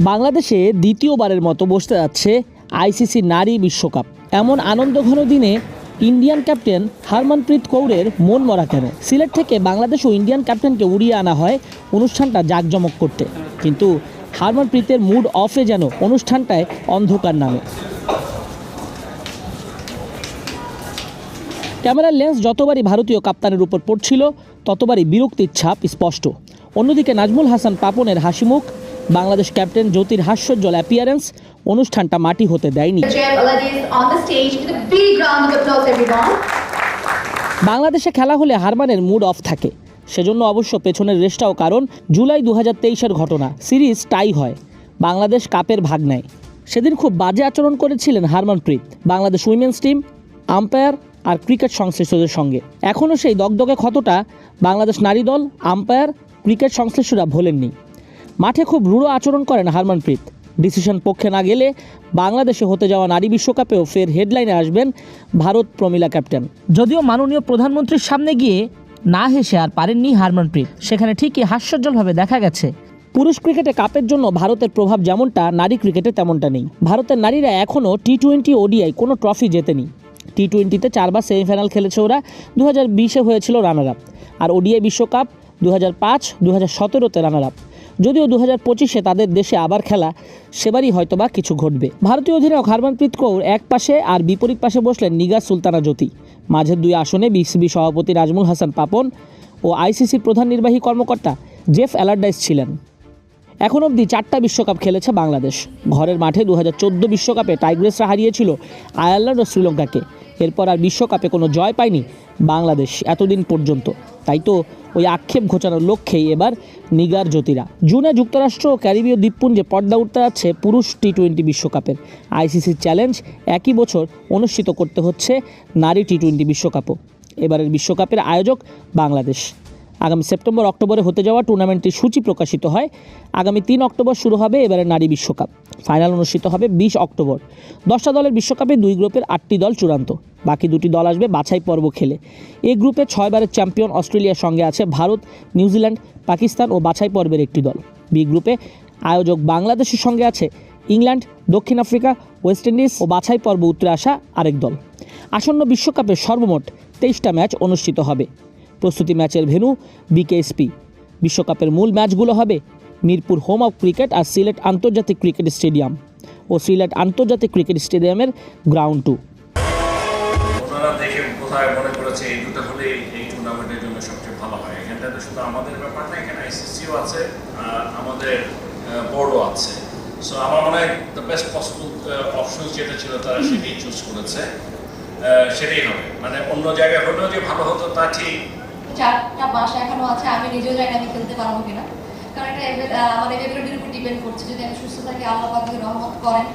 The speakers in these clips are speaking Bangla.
বাংলাদেশে দ্বিতীয়বারের মতো বসতে যাচ্ছে আইসিসি নারী বিশ্বকাপ। এমন আনন্দঘন দিনে ইন্ডিয়ান ক্যাপ্টেন হারমনপ্রীত কৌরের মন মরা কেন? সিলেট থেকে বাংলাদেশ ও ইন্ডিয়ান ক্যাপ্টেনকে উড়িয়ে আনা হয় অনুষ্ঠানটা জাঁকজমক করতে। কিন্তু হারমনপ্রীতের মুড অফে যেন অনুষ্ঠানটায় অন্ধকার নামে। ক্যামেরার লেন্স যতবারই ভারতীয় কাপ্তানের উপর পড়ছিল, ততবারই বিরক্তির ছাপ স্পষ্ট। অন্যদিকে নাজমুল হাসান পাপনের হাসিমুখ বাংলাদেশ ক্যাপ্টেন জ্যোতির হাস্যোজ্জ্বল অ্যাপিয়ারেন্স অনুষ্ঠানটা মাটি হতে দেয়নি. বাংলাদেশে খেলা হলে হারমানের মুড অফ থাকে। সেজন্য অবশ্য পেছনের রেসটাও কারণ জুলাই দু হাজার তেইশের ঘটনা। সিরিজ টাই হয়। বাংলাদেশ কাপের ভাগ নেয়। সেদিন খুব বাজে আচরণ করেছিলেন Harmanpreet. Bangladesh women's team umpire আর ক্রিকেট সংশ্লিষ্টদের সঙ্গে। এখনও সেই দগদগে ক্ষতটা বাংলাদেশ নারী দল আম্পায়ার ক্রিকেট সংশ্লিষ্টরা ভোলেননি। মাঠে খুব রূঢ় আচরণ করেন হারমানপ্রীত। ডিসিশন পক্ষে না গেলে বাংলাদেশে হতে যাওয়া নারী বিশ্বকাপেও ফের হেডলাইনে আসবেন ভারত প্রমিলা ক্যাপ্টেন। যদিও মাননীয় প্রধানমন্ত্রীর সামনে গিয়ে না হেসে আর পারেননি হারমানপ্রীত, সেখানে ঠিকই হাস্যজ্জ্বলভাবে দেখা গেছে। পুরুষ ক্রিকেটে কাপের জন্য ভারতের প্রভাব যেমনটা, নারী ক্রিকেটে তেমনটা নেই। ভারতের নারীরা এখনও টি টোয়েন্টি ওডিআই কোনো ট্রফি জেতেনি। টি টোয়েন্টিতে চারবার সেমিফাইনাল খেলেছে ওরা। দু হাজার বিশে হয়েছিল রানার আপ। আর ওডিআই বিশ্বকাপ দু হাজার পাঁচ দু হাজার সতেরোতে রানার আপ যদিও দু হাজার পঁচিশে তাদের দেশে আবার খেলা, সেবারই হয়তোবা কিছু ঘটবে। ভারতীয় অধিনায়ক হারমনপ্রীত কৌর এক পাশে আর বিপরীত পাশে বসলেন নিগার সুলতানা জ্যোতি। মাঝের দুই আসনে বিসিবি সভাপতি নাজমুল হাসান পাপন ও আইসিসির প্রধান নির্বাহী কর্মকর্তা জেফ অ্যালার্ডাইস ছিলেন। এখন অবধি চারটা বিশ্বকাপ খেলেছে বাংলাদেশ। ঘরের মাঠে দু বিশ্বকাপে টাইগ্রেসরা হারিয়েছিল আয়ারল্যান্ড ও শ্রীলঙ্কাকে। এরপর আর বিশ্বকাপে কোনো জয় পায়নি বাংলাদেশ এতদিন পর্যন্ত। তাই তো ওই আক্ষেপ ঘোচানোর লক্ষ্যেই এবার নিগার জ্যোতিরা। জুনে যুক্তরাষ্ট্র ও ক্যারিবীয় দ্বীপপুঞ্জে পর্দা উঠতে যাচ্ছে পুরুষ টি টোয়েন্টি বিশ্বকাপের আইসিসির চ্যালেঞ্জ একই বছর অনুষ্ঠিত করতে হচ্ছে নারী টি টোয়েন্টি বিশ্বকাপও। এবারের বিশ্বকাপের আয়োজক বাংলাদেশ। আগামী সেপ্টেম্বর, অক্টোবরে হতে যাওয়া টুর্নামেন্টটির সূচি প্রকাশিত হয়। আগামী তিন অক্টোবর শুরু হবে, এবারে নারী বিশ্বকাপ। ফাইনাল অনুষ্ঠিত হবে বিশ অক্টোবর। দশটা দলের বিশ্বকাপে দুই গ্রুপের আটটি দল চূড়ান্ত। বাকি দুটি দল আসবে বাছাই পর্ব খেলে। এই গ্রুপে ছয়বারের চ্যাম্পিয়ন অস্ট্রেলিয়ার সঙ্গে আছে ভারত, নিউজিল্যান্ড, পাকিস্তান ও বাছাই পর্বের একটি দল। বি গ্রুপে আয়োজক বাংলাদেশের সঙ্গে আছে ইংল্যান্ড, দক্ষিণ আফ্রিকা, ওয়েস্ট ইন্ডিজ ও বাছাই পর্ব উত্তরে আসা আরেক দল। আসন্ন বিশ্বকাপে সর্বমোট তেইশটা ম্যাচ অনুষ্ঠিত হবে। প্রস্তুতি ম্যাচের ভেন্যু বিকেএসপি। বিশ্বকাপের মূল ম্যাচগুলো হবে মিরপুর হোম অফ ক্রিকেট আর সিলেট আন্তর্জাতিক ক্রিকেট স্টেডিয়াম ও সিলেট আন্তর্জাতিক ক্রিকেট স্টেডিয়ামের গ্রাউন্ড টু। করেছে সেটাই হবে। মানে অন্য জায়গায় হলেও যে ভালো হতো তা ঠিক চারটা মাস এখনও আছে আমি নিজেও জানি আমি খেলতে পারব কিনা। কারণ এটা আমার এভেবিলিটির উপর ডিপেন্ড করছে। যদি আমি সুস্থ থাকি আল্লাহ পাক রহমত করেন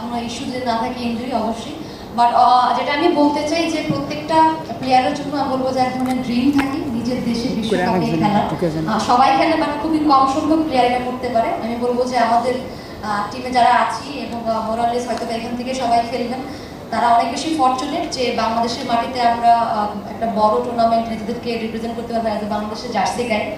কোনো ইস্যু যদি না থাকে ইঞ্জুরি অবশ্যই। বাট যেটা আমি বলতে চাই যে প্রত্যেকটা প্লেয়ারের জন্য আমি বলব যে এক ধরনের ড্রিম থাকে নিজের দেশে বিশ্বকাপে খেলা সবাই খেলে মানে খুবই কম সংখ্যক প্লেয়ার এটা করতে পারে। আমি বলব যে আমাদের টিমে যারা আছি এবং মোরালেস হয়তো এখান থেকে সবাই খেলবেন তারা অনেক বেশি ফর্চুনেট যে বাংলাদেশের মাটিতে আমরা একটা বড় টুর্নামেন্ট নিজেদেরকে রিপ্রেজেন্ট করতে পারব অ্যাজ বাংলাদেশের জার্সি গায়ে